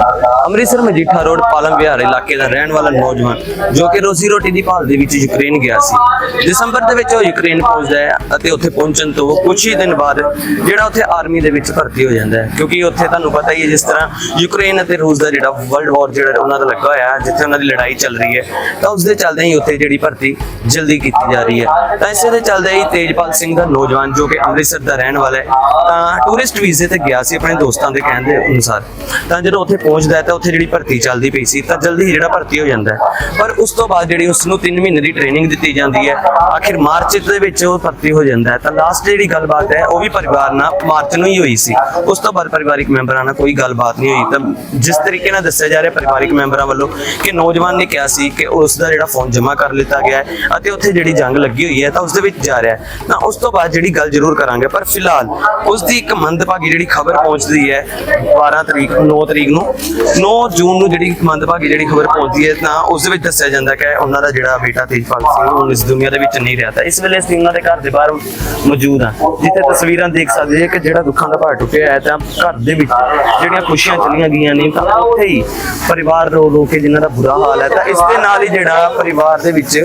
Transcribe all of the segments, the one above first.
a Amritsar Majitha road, Palam Vihar ਇਲਾਕੇ ਦਾ ਰਹਿਣ ਵਾਲਾ ਨੌਜਵਾਨ ਜੋ ਕਿ ਰੋਜ਼ੀ ਰੋਟੀ ਦੀ ਭਾਲ ਦੇ ਵਿੱਚ ਯੂਕਰੇਨ ਗਿਆ ਸੀ। ਦਸੰਬਰ ਦੇ ਵਿੱਚ ਉਹ ਯੂਕਰੇਨ ਪਹੁੰਚਦਾ ਹੈ ਅਤੇ ਉੱਥੇ ਪਹੁੰਚਣ ਤੋਂ ਕੁਝ ਹੀ ਦਿਨ ਬਾਅਦ ਜਿਹੜਾ ਉੱਥੇ ਆਰਮੀ ਦੇ ਵਿੱਚ ਭਰਤੀ ਹੋ ਜਾਂਦਾ ਹੈ। ਕਿਉਂਕਿ ਉੱਥੇ ਤੁਹਾਨੂੰ ਪਤਾ ਹੀ ਹੈ ਜਿਸ ਤਰ੍ਹਾਂ ਯੂਕਰੇਨ ਅਤੇ ਰੂਸ ਦਾ ਜਿਹੜਾ ਵਰਲਡ ਵਾਰ ਜਿਹੜਾ ਉਹਨਾਂ ਦਾ ਲੱਗਾ ਹੋਇਆ ਹੈ, ਜਿੱਥੇ ਉਹਨਾਂ ਦੀ ਲੜਾਈ ਚੱਲ ਰਹੀ ਹੈ। ਤਾਂ ਉਸ ਦੇ ਚੱਲਦੇ ਹੀ ਉੱਥੇ ਜਿਹੜੀ ਭਰਤੀ ਜਲਦੀ ਕੀਤੀ ਜਾ ਰਹੀ ਹੈ। ਤਾਂ ਇਸੇ ਦੇ ਚੱਲਦੇ ਹੀ ਤੇਜਪਾਲ ਸਿੰਘ ਦਾ ਨੌਜਵਾਨ ਜੋ ਕਿ ਅੰਮ੍ਰਿਤਸਰ ਦਾ ਰਹਿਣ ਵਾਲਾ ਹੈ, ਤਾਂ ਟੂਰਿਸਟ ਵੀਜ਼ੇ ਤੇ ਗਿਆ ਸੀ ਆਪਣੇ ਦੋਸਤਾਂ ਦੇ ਕਹਿਣ ਦੇ ਅਨੁਸਾਰ। ਤਾਂ ਜਦੋਂ ਉੱਥੇ ਪਹੁੰਚਦਾ ਹੈ ਤਾਂ ਉੱਥੇ ਜਿਹੜੀ ਭਰਤੀ ਚੱਲਦੀ ਪਈ ਸੀ, ਤਾਂ ਜਲਦੀ ਹੀ ਜਿਹੜਾ ਭਰਤੀ ਹੋ ਜਾਂਦਾ ਪਰ ਉਸ ਤੋਂ ਬਾਅਦ ਜਿਹੜੀ ਉਸ ਨੂੰ 3 ਮਹੀਨੇ ਦੀ ਟ੍ਰੇਨਿੰਗ ਦਿੱਤੀ ਜਾਂਦੀ ਹੈ। ਆਖਿਰ ਮਾਰਚ ਦੇ ਵਿੱਚ ਉਹ ਭਰਤੀ ਹੋ ਜਾਂਦਾ ਤਾਂ ਲਾਸਟ ਜਿਹੜੀ ਗੱਲਬਾਤ ਹੈ, ਉਹ ਵੀ ਪਰਿਵਾਰ ਨਾਲ ਮਾਰਚ ਨੂੰ ਹੀ ਹੋਈ ਸੀ। ਉਸ ਤੋਂ ਬਾਅਦ ਪਰਿਵਾਰਿਕ ਮੈਂਬਰਾਂ ਨਾਲ ਕੋਈ ਗੱਲਬਾਤ ਨਹੀਂ ਹੋਈ। ਤਾਂ ਜਿਸ ਤਰੀਕੇ ਨਾਲ ਦੱਸਿਆ ਜਾ ਰਿਹਾ ਪਰਿਵਾਰਿਕ ਮੈਂਬਰਾਂ ਵੱਲੋਂ ਕਿ ਨੌਜਵਾਨ ਨੇ ਕਿਹਾ ਸੀ ਕਿ ਉਸ ਦਾ ਜਿਹੜਾ ਫੋਨ ਜਮ੍ਹਾਂ ਕਰ ਲਿੱਤਾ ਗਿਆ ਹੈ ਅਤੇ ਉੱਥੇ ਜਿਹੜੀ ਜੰਗ ਲੱਗੀ ਹੋਈ ਹੈ, ਤਾਂ ਉਸ ਦੇ ਵਿੱਚ ਜਾ ਰਿਹਾ ਹੈ। ਤਾਂ ਉਸ ਤੋਂ ਬਾਅਦ ਜਿਹੜੀ ਗੱਲ ਜ਼ਰੂਰ ਕਰਾਂਗੇ, ਪਰ ਫਿਲਹਾਲ ਉਸ ਦੀ ਇੱਕ ਮੰਦਭਾਗੀ ਜਿਹੜੀ ਖਬਰ ਪਹੁੰਚਦੀ ਹੈ 12 ਤਰੀਕ 9 ਤਰੀਕ ਨੂੰ 9 ਜੂਨ ਨੂੰ ਜਿਹੜੀ ਮੰਦਭਾਗੀ ਜਿਹੜੀ ਖਬਰ ਪਹੁੰਚਦੀ ਹੈ ਤਾਂ ਉਸ ਦੇ ਵਿੱਚ ਦੱਸਿਆ ਜਾਂਦਾ ਕਿ ਉਹਨਾਂ ਦਾ ਜਿਹੜਾ ਬੇਟਾ ਤੇਜਪਾਲ ਸਿੰਘ ਹੁਣ ਇਸ ਦੁਨੀਆ ਦੇ ਵਿੱਚ ਨਹੀਂ ਰਿਹਾ ਤਾਂ ਇਸ ਵੇਲੇ ਅਸੀਂ ਉਹਨਾਂ ਦੇ ਘਰ ਦੇ ਬਾਹਰ ਮੌਜੂਦ ਹਾਂ, ਜਿੱਥੇ ਤਸਵੀਰਾਂ ਦੇਖ ਸਕਦੇ ਜੇ ਕਿ ਜਿਹੜਾ ਦੁੱਖਾਂ ਦਾ ਭਾਰ ਟੁੱਟਿਆ ਹੈ ਤਾਂ ਘਰ ਦੇ ਵਿੱਚ ਜਿਹੜੀਆਂ ਖੁਸ਼ੀਆਂ ਚਲੀਆਂ ਗਈਆਂ ਨੇ ਤਾਂ ਉੱਥੇ ਹੀ ਪਰਿਵਾਰ ਰੋ ਰੋ ਕੇ ਜਿਨ੍ਹਾਂ ਦਾ ਬੁਰਾ ਹਾਲ ਹੈ ਤਾਂ ਇਸ ਦੇ ਨਾਲ ਹੀ ਜਿਹੜਾ ਪਰਿਵਾਰ ਦੇ ਵਿੱਚ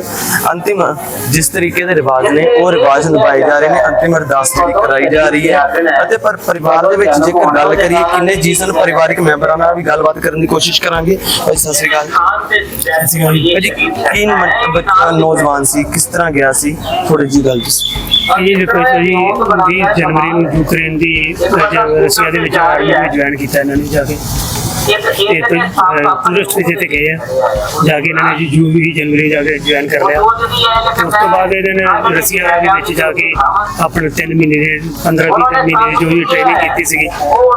ਅੰਤਿਮ ਜਿਸ ਤਰੀਕੇ ਦੇ ਰਿਵਾਜ ਨੇ, ਉਹ ਰਿਵਾਜ ਨਿਭਾਏ ਜਾ ਰਹੇ ਨੇ, ਅੰਤਿਮ ਅਰਦਾਸ ਜਿਹੜੀ ਕਰਾਈ ਜਾ ਰਹੀ ਹੈ। ਅਤੇ ਪਰ ਪਰਿਵਾਰ ਦੇ ਵਿੱਚ ਜੇਕਰ ਗੱਲ ਕਰੀਏ ਕਿੰਨੇ ਜੀ ਪਰਿਵਾਰਕ ਮੈਂਬਰਾਂ ਨਾਲ ਵੀ ਗੱਲਬਾਤ ਕਰਨ ਦੀ ਕੋਸ਼ਿਸ਼ ਕਰਾਂਗੇ। ਭਾਈ, ਸਤਿ ਸ੍ਰੀ ਅਕਾਲ। ਭਾਜੀ ਕੀ ਬੱਚਾ ਨੌਜਵਾਨ ਸੀ, ਕਿਸ ਤਰ੍ਹਾਂ ਗਿਆ ਸੀ? ਥੋੜੀ ਜੀ ਗੱਲ ਦੱਸੋ। ਇਹ ਦੇਖੋ ਜੀ 20 ਜਨਵਰੀ ਨੂੰ ਯੂਕਰੇਨ ਦੀ ਰਸ਼ੀਆ ਦੇ ਵਿੱਚ ਆਰਮੀ ਜੁਆਇਨ ਕੀਤਾ ਇਹਨਾਂ ਨੇ ਜਾ ਕੇ। ਤੇ ਟੂਰਿਸਟ ਵੀਜ਼ੇ ਤੇ ਗਏ ਆ। ਜਾ ਕੇ ਇਹਨਾਂ ਨੇ ਜੀ ਜੂਨ 20 ਜਨਵਰੀ ਜਾ ਕੇ ਜੁਆਇਨ ਕਰ ਲਿਆ। ਉਸ ਤੋਂ ਬਾਅਦ ਇਹਨਾਂ ਨੇ ਰਸ਼ੀਆ ਦੇ ਵਿੱਚ ਜਾ ਕੇ ਆਪਣੇ 3 ਮਹੀਨੇ ਦੇ 15 20 ਮਹੀਨੇ ਜੋ ਵੀ ਟ੍ਰੇਨਿੰਗ ਕੀਤੀ ਸੀਗੀ,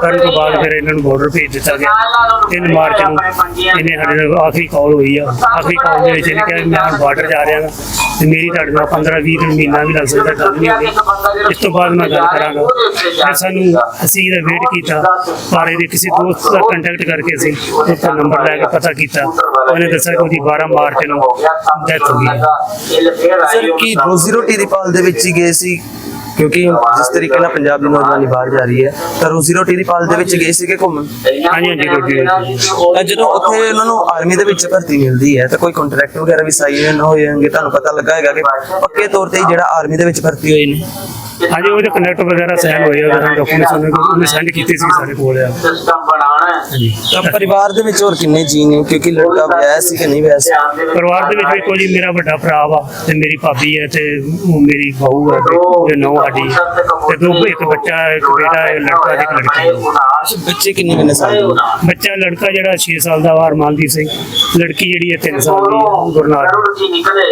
ਕਰਨ ਤੋਂ ਬਾਅਦ ਫਿਰ ਇਹਨਾਂ ਨੂੰ ਬਾਰਡਰ ਭੇਜ ਦਿੱਤਾ ਗਿਆ। 3 ਮਾਰਚ ਨੂੰ ਇਹਨੇ ਸਾਡੇ ਨਾਲ ਆਖਰੀ ਕਾਲ ਹੋਈ ਆ। ਆਖਰੀ ਕਾਲ ਦੇ ਵਿੱਚ ਇਹਨੇ ਕਿਹਾ ਵੀ ਮੈਂ ਬਾਰਡਰ ਜਾ ਰਿਹਾ ਹਾਂ ਤੇ ਮੇਰੀ ਤੁਹਾਡੇ ਨਾਲ 15 20 ਦਿਨ ਮਹੀਨਾ ਵੀ ਲੱਗ ਸਕਦਾ, ਗੱਲ ਨਹੀਂ ਹੋਈ ਇਸ ਤੋਂ ਬਾਅਦ ਮੈਂ ਗੱਲ ਕਰਾਂਗਾ। ਫਿਰ ਸਾਨੂੰ ਅਸੀਂ ਇਹਦਾ ਵੇਟ ਕੀਤਾ, ਪਰ ਇਹਦੇ ਕਿਸੇ ਦੋਸਤ ਦਾ ਕੰਟੈਕਟ ਕਰ ਕਰਕੇ ਅਸੀਂ ਉਹਦਾ ਨੰਬਰ ਲੈ ਕੇ ਪਤਾ ਕੀਤਾ। ਉਹਨੇ ਦੱਸਿਆ ਕਿ ਉਹਦੀ 12 ਮਾਰਚ ਨੂੰ ਡੈਥ ਹੋ ਗਈ। ਸਰ ਕੀ ਰੋਜ਼ੀ ਰੋਟੀ ਦੀ ਪਾਲ ਦੇ ਵਿੱਚ ਹੀ ਗਏ ਸੀ? ਕਿਉਂਕਿ ਜਿਸ ਤਰੀਕੇ ਨਾਲ ਪੰਜਾਬ ਦੀ ਨੌਜਵਾਨੀ ਬਾਹਰ ਜਾ ਰਹੀ ਹੈ ਤਾਂ ਰੋਜ਼ੀ ਰੋਟੀ ਦੀ ਪਾਲ ਦੇ ਵਿੱਚ ਗਏ ਸੀਗੇ ਘੁੰਮਣ? ਹਾਂਜੀ ਹਾਂਜੀ ਰੋਟੀ ਰੋਟੀ। ਤਾਂ ਜਦੋਂ ਉੱਥੇ ਉਹਨਾਂ ਨੂੰ ਆਰਮੀ ਦੇ ਵਿੱਚ ਭਰਤੀ ਮਿਲਦੀ ਹੈ ਤਾਂ ਕੋਈ ਕੰਟਰੈਕਟ ਵਗੈਰਾ ਵੀ ਸਾਈਨ ਨਾ ਹੋਏ ਹੋਣਗੇ ਤੁਹਾਨੂੰ ਪਤਾ ਲੱਗਾ ਹੈਗਾ ਕਿ ਪੱਕੇ ਤੌਰ ਤੇ ਜਿਹੜਾ ਆਰਮੀ ਦੇ ਵਿੱਚ ਭਰਤੀ ਹੋਏ ਨੇ। ਹਾਂਜੀ ਉਹਦੇ ਕੰਟੈਕਟ ਵਗੈਰਾ ਸਾਈਨ ਹੋਏ ਉਹਦੇ ਨਾਲ ਡਾਕੂਮੈਂਟਸ ਉਹਨੇ ਉਹਨੇ ਸੈਂਡ ਕੀਤੇ ਸੀ ਸਾਡੇ ਕੋਲ ਆ। ਤਾਂ ਪਰਿਵਾਰ ਦੇ ਵਿੱਚ ਹੋਰ ਕਿੰਨੇ ਜੀ ਨੇ ਕਿਉਂਕਿ ਲੜਕਾ ਵਿਆਹਿਆ ਸੀ ਕਿ ਨਹੀਂ ਵਿਆਹਿਆ ਸੀ ਪਰਿਵਾਰ ਦੇ ਵਿੱਚ ਵੇਖੋ ਜੀ ਮੇਰਾ ਵੱਡਾ ਭਰਾ ਵਾ ਤੇ ਮੇਰੀ ਭਾਬੀ ਹੈ ਤੇ ਉਹ ਮੇਰੀ ਬਹੂ ਹੈ ਤੇ ਨੌ ਸਾਡੀ। ਤੇ ਦੋ ਇੱਕ ਬੱਚਾ ਇੱਕ ਬੇਟਾ ਇੱਕ ਲੜਕਾ ਤੇ ਇੱਕ ਲੜਕੀ ਹੈ। ਬੱਚੇ ਕਿੰਨੇ ਕਿੰਨੇ ਸਾਲ ਦੇ ਨੇ? ਬੱਚਾ ਲੜਕਾ ਜਿਹੜਾ 6 ਸਾਲ ਦਾ ਵਾ ਅਰਮਾਨਦੀਪ ਸਿੰਘ। ਲੜਕੀ ਜਿਹੜੀ ਹੈ 3 ਸਾਲ ਦੀ ਹੈ ਗੁਰਨਾਰ। ਜੀ ਨਿਕਲੇ।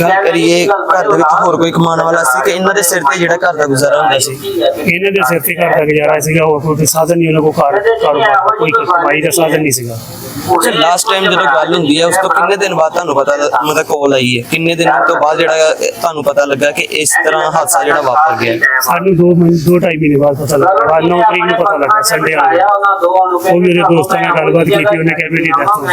ਗੱਲ ਕਰੀਏ ਘਰ ਦੇ ਵਿੱਚ ਹੋਰ ਕੋਈ ਕਮਾਉਣ ਵਾਲਾ ਸੀ ਕਿ ਇਹਨਾਂ ਦੇ ਸਿਰ ਤੇ ਜਿਹੜਾ ਘਰ ਦਾ ਗੁਜ਼ਾਰਾ ਹੁੰਦਾ ਸੀ? ਇਹਨਾਂ ਦੇ ਸਿਰ ਤੇ ਘਰ ਦਾ ਗੁਜ਼ਾਰਾ ਸੀਗਾ ਹੋਰ ਕੋਈ ਸਾਧਨ ਨਹੀਂ ਉਹਨਾਂ ਕੋਲ ਕਾਰ ਕਾਰੋਬਾਰ ਦਾ, ਕੋਈ ਕਮਾਈ ਦਾ ਸਾਧਨ ਨਹੀਂ ਸੀਗਾ। ਅੱਛਾ ਲਾਸਟ ਟਾਈਮ ਜਦੋਂ ਗੱਲ ਹੁੰਦੀ ਹੈ ਉਸ ਤੋਂ ਕਿੰਨੇ ਦਿਨ ਬਾਅਦ ਤੁਹਾਨੂੰ ਪਤਾ ਮਤਲਬ ਕਾਲ ਆਈ ਹੈ? ਕਿੰਨੇ ਦਿਨਾਂ ਤੋਂ ਬਾਅਦ ਜਿਹੜਾ ਤੁਹਾਨੂੰ ਪਤਾ ਲੱਗਾ ਕਿ ਇਸ ਤਰ੍ਹਾਂ ਹਾਦਸਾ ਜਿਹੜਾ ਵਾਪਰ ਗਿਆ? ਸਾਨੂੰ ਦੋ ਮਹੀਨੇ ਦੋ ਢਾਈ ਮਹੀਨੇ ਬਾਅਦ ਪਤਾ ਲੱਗਾ। ਅੱਜ 9 ਤਰੀਕ ਨੂੰ ਪਤਾ ਲੱਗਾ ਸੰਡੇ ਆ ਗਿਆ। ਉਹ ਮੇਰੇ ਦੋਸਤਾਂ ਨਾਲ ਗੱਲਬਾਤ ਕੀਤੀ ਉਹਨੇ ਕਿਹਾ ਮੇਰੀ ਡੈਥ ਹੋ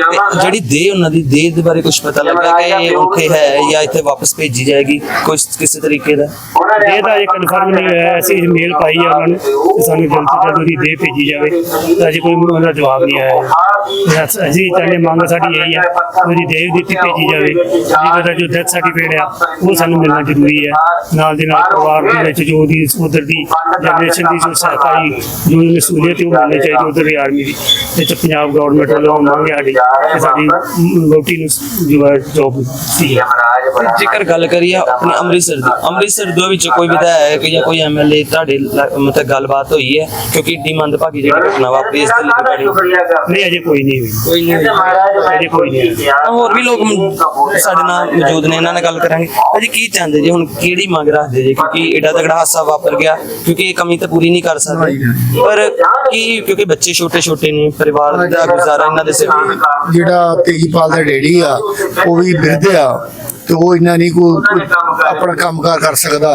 ਆਵਾਂਗਾ ਜਿਹੜੀ ਦੇਹ ਉਹਨਾਂ ਦੀ ਦੇਹ ਦੇ ਬਾਰੇ ਕੁਝ ਪਤਾ ਲੱਗਾ ਕਿ ਇਹ ਉੱਥੇ ਹੈ ਜਾਂ ਇੱਥੇ ਵਾਪਸ ਭੇਜੀ ਜਾਏਗੀ? ਕੁਝ ਕਿਸੇ ਤਰੀਕੇ ਦਾ? ਇਹ ਤਾਂ ਅਜੇ ਕਨਫਰਮ ਨਹੀਂ ਹੋਇਆ ਅਸੀਂ ਮੇਲ ਪਾਈ ਆ ਉਹਨਾਂ ਨੂੰ ਕਿ ਸਾਨੂੰ ਜਲਦ ਤੋਂ ਜਲਦ ਉਹਦੀ ਦੇਹ ਭੇਜੀ ਜਾਵੇ। ਤਾਂ ਅਜੇ ਕੋਈ ਉਹਦਾ ਜਵਾਬ ਨਹੀਂ ਆਇਆ। ਹੈ। ਅਸੀਂ ਚਾਹੁੰਦੇ ਮੰਗ ਸਾਡੀ ਇਹੀ ਹੈ ਉਹਦੀ ਦੇਹ ਦਿੱਤੀ ਭੇਜੀ ਜਾਵੇ। ਜਿਹਦਾ ਜੋ ਡੈਥ ਸਰਟੀਫਿਕੇਟ ਆ ਉਹ ਸਾਨੂੰ ਮਿਲਣਾ ਜ਼ਰੂਰੀ ਹੈ ਨਾਲ ਦੇ ਨਾਲ ਪਰਿਵਾਰ ਦੇ ਵਿੱਚ ਜੋ ਉਹਦੀ ਉਧਰ ਦੀ ਜਨਰੇਸ਼ਨ ਦੀ ਜੋ ਸਹਾਇਤਾ ਦੀ ਜੋ ਹੈ ਉਹ ਮਿਲਣੀ ਚਾਹੀਦੀ ਉਧਰ ਦੀ ਆਰਮੀ ਦੀ। ਤੇ ਪੰਜਾਬ ਗਵਰਨਮੈਂਟ ਵੱਲੋਂ ਮੰਗ ਹੈ ਸਾਡੀ ਕਿ ਸਾਡੀ ਰੋਟੀ ਨੂੰ ਜੋ ਹੈ ਜੋਬ ਸੀ ਜੇਕਰ ਗੱਲ ਕਰੀਏ ਆਪਣੇ ਅੰਮ੍ਰਿਤਸਰ ਦੀ ਅੰਮ੍ਰਿਤਸਰ ਦੇ ਵਿੱਚ ਕੋਈ ਵਿਧਾਇਕ ਜਾਂ ਕੋਈ ਐਮਐਲਏ ਤੁਹਾਡੇ ਮਤਲਬ ਗੱਲਬਾਤ ਹੋਈ ਹੈ ਕਿਉਂਕਿ ਏਡੀ ਮੰਦਭਾਗੀ ਜਿਹੜੀ ਘਟਨਾ ਵਾਪਰੀ ਇਸ ਦੇ ਰਿਗਾਰਡਿੰਗ ਨਹੀਂ ਅਜੇ ਕੋਈ ਨਹੀਂ ਹੋਈ। ਕੋਈ ਨਹੀਂ ਹੋਈ। ਅਜੇ ਕੋਈ ਨਹੀਂ ਹੋਈ। ਤਾਂ ਹੋਰ ਵੀ ਲੋਕ ਮ- ਸਾਡੇ ਨਾਲ ਮੌਜੂਦ ਨੇ ਇਹਨਾਂ ਨਾਲ ਗੱਲ ਕਰਾਂਗੇ। ਭਾਜੀ ਕੀ ਚਾਹੁੰਦੇ ਜੀ? ਹੁਣ ਕਿਹੜੀ ਮੰਗ ਰੱਖਦੇ ਜੀ? ਕਿਉਂਕਿ ਏਡਾ ਤਗੜਾ ਹਾਦਸਾ ਵਾਪਰ ਗਿਆ ਕਿਉਂਕਿ ਇਹ ਕਮੀ ਤਾਂ ਪੂਰੀ ਨਹੀਂ ਕਰ ਸਕਦੇ। ਪਰ ਕੀ ਕਿਉਂਕਿ ਬੱਚੇ ਛੋਟੇ ਛੋਟੇ ਨੇ ਪਰਿਵਾਰ ਦਾ ਗੁਜ਼ਾਰਾ ਇਹਨਾਂ ਦੇ ਸਿਰ ਤੇ। ਜਿਹੜਾ ਤੇਜਪਾਲ ਦਾ ਡੈਡੀ ਆ ਉਹ ਵੀ ਬਿਰਧ ਆ। ਤੇ ਉਹ ਇੰਨਾ ਨਹੀਂ ਕੋਈ ਕੋਈ ਆਪਣਾ ਕੰਮਕਾਰ ਕਰ ਸਕਦਾ।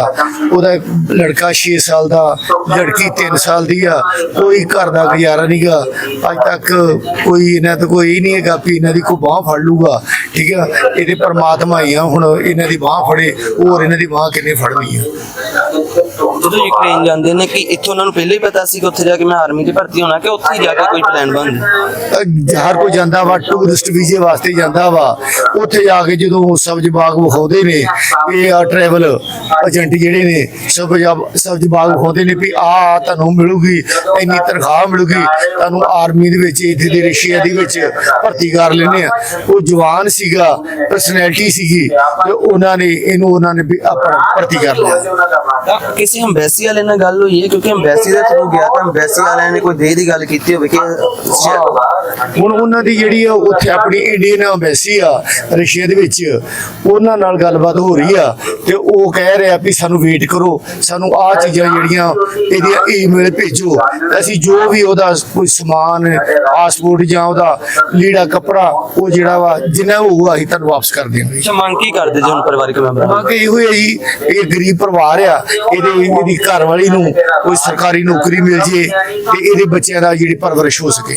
ਉਹਦਾ ਲੜਕਾ 6 ਸਾਲ ਦਾ ਲੜਕੀ 3 ਸਾਲ ਦੀ ਆ। ਕੋਈ ਘਰ ਦਾ ਗੁਜ਼ਾਰਾ ਨਹੀਂਗਾ ਅੱਜ ਤੱਕ ਕੋਈ ਇਹਨਾਂ ਤੋਂ ਕੋਈ ਨਹੀਂ ਹੈਗਾ ਵੀ ਇਹਨਾਂ ਦੀ ਕੋਈ ਬਾਹ ਫੜ ਲੂਗਾ। ਠੀਕ ਆ? ਇਹਦੇ ਪਰਮਾਤਮਾ ਹੀ ਆ। ਹੁਣ ਇਹਨਾਂ ਦੀ ਬਾਹ ਫੜੇ ਹੋਰ ਇਹਨਾਂ ਦੀ ਬਾਹ ਕਿੰਨੇ ਫੜਨੀ ਆ? ਜਦੋਂ ਯੂਕਰੇਨ ਜਾਂਦੇ ਨੇ ਕਿ ਇੱਥੇ ਉਹਨਾਂ ਨੂੰ ਪਹਿਲਾਂ ਹੀ ਪਤਾ ਸੀ ਕਿ ਉੱਥੇ ਜਾ ਕੇ ਮੈਂ ਆਰਮੀ 'ਚ ਭਰਤੀ ਹੋਣਾ ਕਿ ਉੱਥੇ ਹੀ ਜਾ ਕੇ ਕੋਈ ਪਲਾਨ ਬਣਦਾ ਹਰ ਕੋਈ ਜਾਂਦਾ ਵਾ ਟੂਰਿਸਟ ਵੀਜ਼ੇ ਵਾਸਤੇ ਜਾਂਦਾ ਵਾ। ਉੱਥੇ ਜਾ ਕੇ ਜਦੋਂ ਸਬਜ਼ ਬਾਗ ਵਿਖਾਉਂਦੇ ਨੇ ਇਹ ਆ ਟਰੈਵਲ ਏਜੰਟ ਜਿਹੜੇ ਨੇ ਸਬਜ਼ ਸਬਜ਼ ਬਾਗ ਵਿਖਾਉਂਦੇ ਨੇ ਵੀ ਆ ਤੁਹਾਨੂੰ ਮਿਲੂਗੀ ਇੰਨੀ ਤਨਖਾਹ ਮਿਲੂਗੀ ਤੁਹਾਨੂੰ ਆਰਮੀ ਦੇ ਵਿੱਚ ਇੱਥੇ ਦੇ ਰਸ਼ੀਆ ਦੇ ਵਿੱਚ ਭਰਤੀ ਕਰ ਲੈਣੇ ਆ। ਉਹ ਜਵਾਨ ਸੀਗਾ ਪਰਸਨੈਲਿਟੀ ਸੀਗੀ ਤੇ ਉਹਨਾਂ ਨੇ ਇਹਨੂੰ ਉਹਨਾਂ ਨੇ ਵੀ ਆਪਣਾ ਭਰਤੀ ਕਰ ਲਿਆ। ਕਿਸੇ ਅੰਬੈਸੀ ਵਾਲੇ ਨਾਲ ਗੱਲ ਹੋਈ ਹੈ? ਕਿਉਂਕਿ ਅੰਬੈਸੀ ਦੇ ਥਰੂ ਗਿਆ ਤਾਂ ਅੰਬੈਸੀ ਵਾਲਿਆਂ ਨੇ ਕੋਈ ਦੇਹ ਦੀ ਗੱਲ ਕੀਤੀ ਹੋਵੇ ਕਿ ਹੁਣ ਉਹਨਾਂ ਦੀ ਜਿਹੜੀ ਆ ਉੱਥੇ ਆਪਣੀ ਇੰਡੀਅਨ ਐਮਬੈਸੀ ਆ ਰਸ਼ੀਆ ਦੇ ਵਿੱਚ ਉਹਨਾਂ ਨਾਲ ਗੱਲਬਾਤ ਹੋ ਰਹੀ ਆ ਤੇ ਉਹ ਕਹਿ ਰਿਹਾ ਵੀ ਸਾਨੂੰ ਵੇਟ ਕਰੋ ਸਾਨੂੰ ਆਹ ਚੀਜ਼ਾਂ ਜਿਹੜੀਆਂ ਇਹਦੀਆਂ ਈਮੇਲ ਭੇਜੋ। ਅਸੀਂ ਜੋ ਵੀ ਉਹਦਾ ਕੋਈ ਸਮਾਨ ਪਾਸਪੋਰਟ ਜਾਂ ਉਹਦਾ ਲੀੜਾ ਕੱਪੜਾ ਉਹ ਜਿਹੜਾ ਵਾ ਜਿੰਨਾ ਹੋਊਗਾ ਅਸੀਂ ਤੁਹਾਨੂੰ ਵਾਪਸ ਕਰ ਦੇਵਾਂਗੇ ਮੰਗ ਕੀ ਕਰਦੇ ਜੀ ਹੁਣ ਪਰਿਵਾਰਕ ਮੈਂਬਰਾਂ? ਮੰਗ ਇਹੋ ਹੈ ਜੀ ਇਹ ਗਰੀਬ ਪਰਿਵਾਰ ਆ ਇਹਦੇ ਇਹਦੀ ਘਰ ਵਾਲੀ ਨੂੰ ਕੋਈ ਸਰਕਾਰੀ ਨੌਕਰੀ ਮਿਲ ਜੇ ਤੇ ਇਹਦੇ ਬੱਚਿਆਂ ਦਾ ਜਿਹੜੀ ਪਰਵਰਿਸ਼ ਹੋ ਸਕੇ।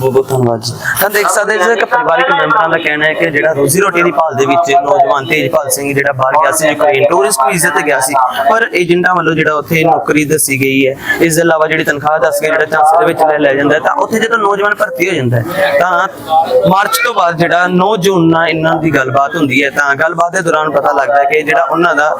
ਬਹੁਤ ਬਹੁਤ ਧੰਨਵਾਦ ਜੀ। ਤਾਂ ਦੇਖ ਸਕਦੇ ਜੀ ਕਿ ਪਰਿਵਾਰਕ ਮੈਂਬਰਾਂ ਦਾ ਕਹਿਣਾ ਹੈ ਕਿ ਜਿਹੜਾ ਰੋਜ਼ੀ ਰੋਟੀ ਦੀ ਭਾਲ ਦੇ ਵਿੱਚ ਨੌਜਵਾਨ ਤੇਜਪਾਲ ਸਿੰਘ ਜਿਹੜਾ ਬਾਹਰ ਗਿਆ ਸੀ ਯੂਕਰੇਨ ਟੂਰਿਸਟ ਵੀਜ਼ੇ ਤੇ ਗਿਆ ਸੀ, ਪਰ ਏਜੰਟਾਂ ਵੱਲੋਂ ਜਿਹੜਾ ਉੱਥੇ ਨੌਕਰੀ ਦੱਸੀ ਗਈ ਹੈ, ਇਸ ਦੇ ਇਲਾਵਾ ਜਿਹੜੀ ਤਨਖਾਹ ਦੱਸ ਕੇ ਜਿਹੜਾ ਝਾਂਸੇ ਦੇ ਵਿੱਚ ਲੈ ਲਿਆ ਜਾਂਦਾ ਤਾਂ ਉੱਥੇ ਜਦੋਂ ਨੌਜਵਾਨ ਭਰਤੀ ਹੋ ਜਾਂਦਾ ਹੈ, ਤਾਂ ਮਾਰਚ ਤੋਂ ਬਾਅਦ ਜਿਹੜਾ 9 ਜੂਨ ਨਾਲ ਇਹਨਾਂ ਦੀ ਗੱਲਬਾਤ ਹੁੰਦੀ ਹੈ, ਤਾਂ ਗੱਲਬਾਤ ਦੇ ਦੌਰਾਨ ਪਤਾ ਲੱਗਦਾ ਕਿ ਜਿਹੜਾ ਉਹਨਾਂ ਦਾ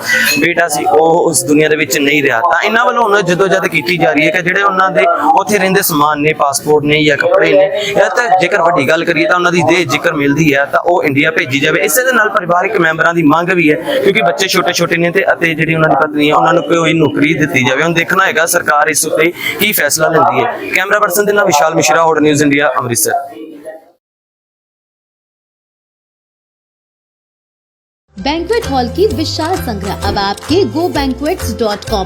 ਬੇਟਾ ਸੀ, ਉਹ ਉਸ ਦੁਨੀਆ ਦੇ ਵਿੱਚ ਨਹੀਂ ਰਿਹਾ। ਤਾਂ ਇਹਨਾਂ ਵੱਲੋਂ ਹੁਣ ਜਦੋਂ ਜਦ ਕੀਤੀ ਜਾ ਰਹੀ ਹੈ ਕਿ ਜਿਹੜੇ ਉਹਨਾਂ ਦੇ ਉੱਥੇ ਰਹਿੰਦੇ ਸਮਾਨ ਨੇ, ਪਾਸਪੋਰਟ ਨੇ ਜਾਂ ਕੱਪੜੇ ਨੇ ਜਾਂ ਤਾਂ ਜੇਕਰ ਵੱਡੀ ਗੱਲ ਕਰੀਏ ਤਾਂ ਉਹਨਾਂ ਦੀ ਦੇਹ ਜੇਕਰ ਮਿਲਦੀ ਹੈ ਤਾਂ ਉਹ ਇੰਡੀਆ ਭੇਜੀ ਜਾਵੇ ਇਸੇ ਦੇ ਨਾਲ ਪਰਿਵਾਰਕ ਮੈਂਬਰਾਂ ਦੀ ਮੰਗ ਵੀ ਹੈ ਕਿਉਂਕਿ ਬੱਚੇ ਛੋਟੇ ਛੋਟੇ ਨੇ ਤੇ ਅਤੇ ਜਿਹੜੀ ਉਹਨਾਂ ਦੀ ਪਤਨੀ ਹੈ ਉਹਨਾਂ ਨੂੰ ਕੋਈ ਨੌਕਰੀ ਦਿੱਤੀ ਜਾਵੇ ਹੁਣ ਦੇਖਣਾ ਹੈਗਾ ਸਰਕਾਰ ਇਸ ਉੱਤੇ ਕੀ ਫੈਸਲਾ ਲੈਂਦੀ ਹੈ ਕੈਮਰਾ ਪਰਸਨ ਦੇ ਨਾਲ Vishal Mishra ਹੋਡ news India Amritsar banquet hall की विशाल संग्रह अब आपके गो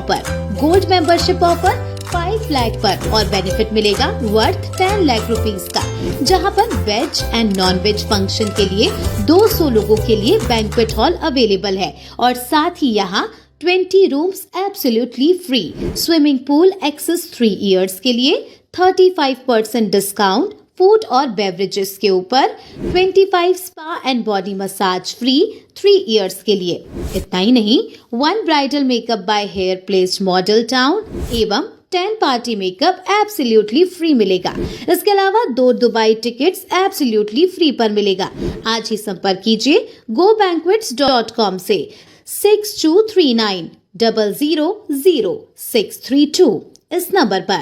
पर gold membership offer five lakh पर और बेनिफिट मिलेगा वर्थ टेन लाख रुपीस का, जहाँ पर veg and non veg function के लिए 200 लोगों के लिए बैंक्वेट हॉल अवेलेबल है और साथ ही यहाँ 20 rooms absolutely free swimming pool access three years के लिए 35 परसेंट डिस्काउंट फ़ूड और बेवरेजेस के ऊपर 25 spa and body massage free three years के लिए। इतना ही नहीं one bridal makeup by hair placed model town एवं 10 पार्टी मेकअप एब्सोल्युटली फ्री मिलेगा। इसके अलावा दो दुबई टिकट्स एब्सोल्युटली फ्री पर मिलेगा। आज ही संपर्क कीजिए गो डॉट कॉम से। Six two three nine double zero zero six three two इस नंबर पर।